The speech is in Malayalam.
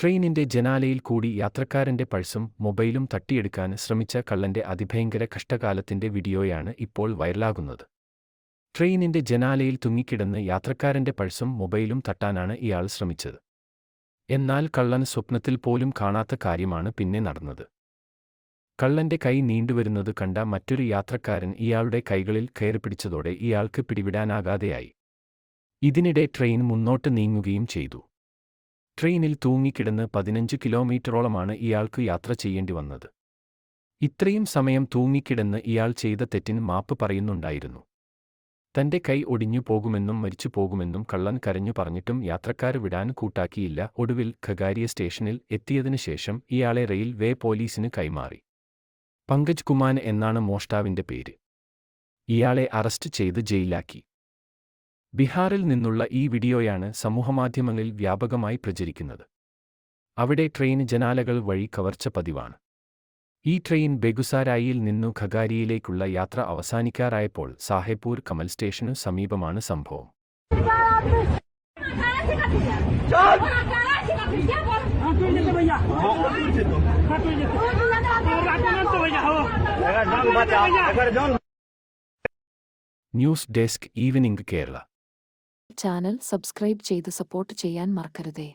ട്രെയിനിന്റെ ജനാലയിൽ കൂടി യാത്രക്കാരന്റെ പഴ്സും മൊബൈലും തട്ടിയെടുക്കാൻ ശ്രമിച്ച കള്ളന്റെ അതിഭയങ്കര കഷ്ടകാലത്തിന്റെ വീഡിയോയാണ് ഇപ്പോൾ വൈറലാകുന്നത്. ട്രെയിനിന്റെ ജനാലയിൽ തുങ്ങിക്കിടന്ന് യാത്രക്കാരന്റെ പഴ്സും മൊബൈലും തട്ടാനാണ് ഇയാൾ ശ്രമിച്ചത്. എന്നാൽ കള്ളൻ സ്വപ്നത്തിൽ പോലും കാണാത്ത കാര്യമാണ് പിന്നെ നടന്നത്. കള്ളന്റെ കൈ നീണ്ടുവരുന്നത് കണ്ട മറ്റൊരു യാത്രക്കാരൻ ഇയാളുടെ കൈകളിൽ കയറിപ്പിടിച്ചതോടെ ഇയാൾക്ക് പിടിവിടാനാകാതെയായി. ഇതിനിടെ ട്രെയിൻ മുന്നോട്ട് നീങ്ങുകയും ചെയ്തു. ട്രെയിനിൽ തൂങ്ങിക്കിടന്ന് പതിനഞ്ച് കിലോമീറ്ററോളമാണ് ഇയാൾക്ക് യാത്ര ചെയ്യേണ്ടി വന്നത്. ഇത്രയും സമയം തൂങ്ങിക്കിടന്ന് ഇയാൾ ചെയ്ത തെറ്റിന് മാപ്പ് പറയുന്നുണ്ടായിരുന്നു. തന്റെ കൈ ഒടിഞ്ഞു പോകുമെന്നും മരിച്ചു പോകുമെന്നും കള്ളൻ കരഞ്ഞു പറഞ്ഞിട്ടും യാത്രക്കാർ വിടാൻ കൂട്ടാക്കിയില്ല. ഒടുവിൽ ഖഗാരിയ സ്റ്റേഷനിൽ എത്തിയതിനു ശേഷം ഇയാളെ റെയിൽവേ പോലീസിന് കൈമാറി. പങ്കജ് കുമാൻ എന്നാണ് മോഷ്ടാവിന്റെ പേര്. ഇയാളെ അറസ്റ്റ് ചെയ്ത് ജയിലാക്കി. ബീഹാറിൽ നിന്നുള്ള ഈ വീഡിയോയാണ് സമൂഹമാധ്യമങ്ങളിൽ വ്യാപകമായി പ്രചരിക്കുന്നത്. അവിടെ ട്രെയിൻ ജനാലകൾ വഴി കവർച്ച പതിവാണ്. ഈ ട്രെയിൻ ബെഗുസാരായിയിൽ നിന്നു ഖഗാരിയിലേക്കുള്ള യാത്ര അവസാനിക്കാറായപ്പോൾ സാഹേപൂർ കമൽ സ്റ്റേഷനു സമീപമാണ് സംഭവം. News desk evening Kerala channel subscribe ചെയ്ത് സപ്പോർട്ട് ചെയ്യാൻ മറക്കരുതേ.